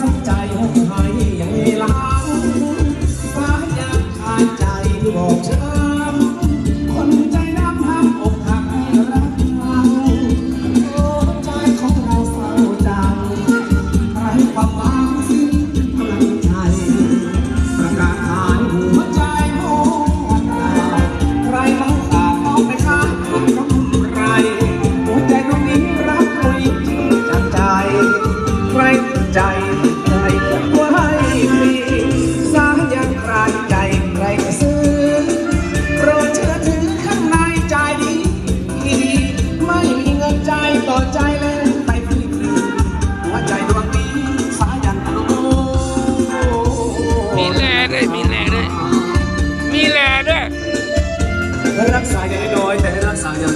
สนใจใครยังไม่ลางายังคาใจที่บอกเชิคนใจดำห้อกหักรักเาโอ้ใจของเราเศร้าจังไร้างสิ้รังใจ ประกาศขายหัวใจโอ้เราใครเขาตาอาไปค้าเขาทำไรหัวใจตรงนี้รักเรจริงจากใจ ใครใจ ด้วยมีแหล่ด้วยมีแหล่ด้วยให้รักษาอย่างน้อยแต่รักษาอย่าง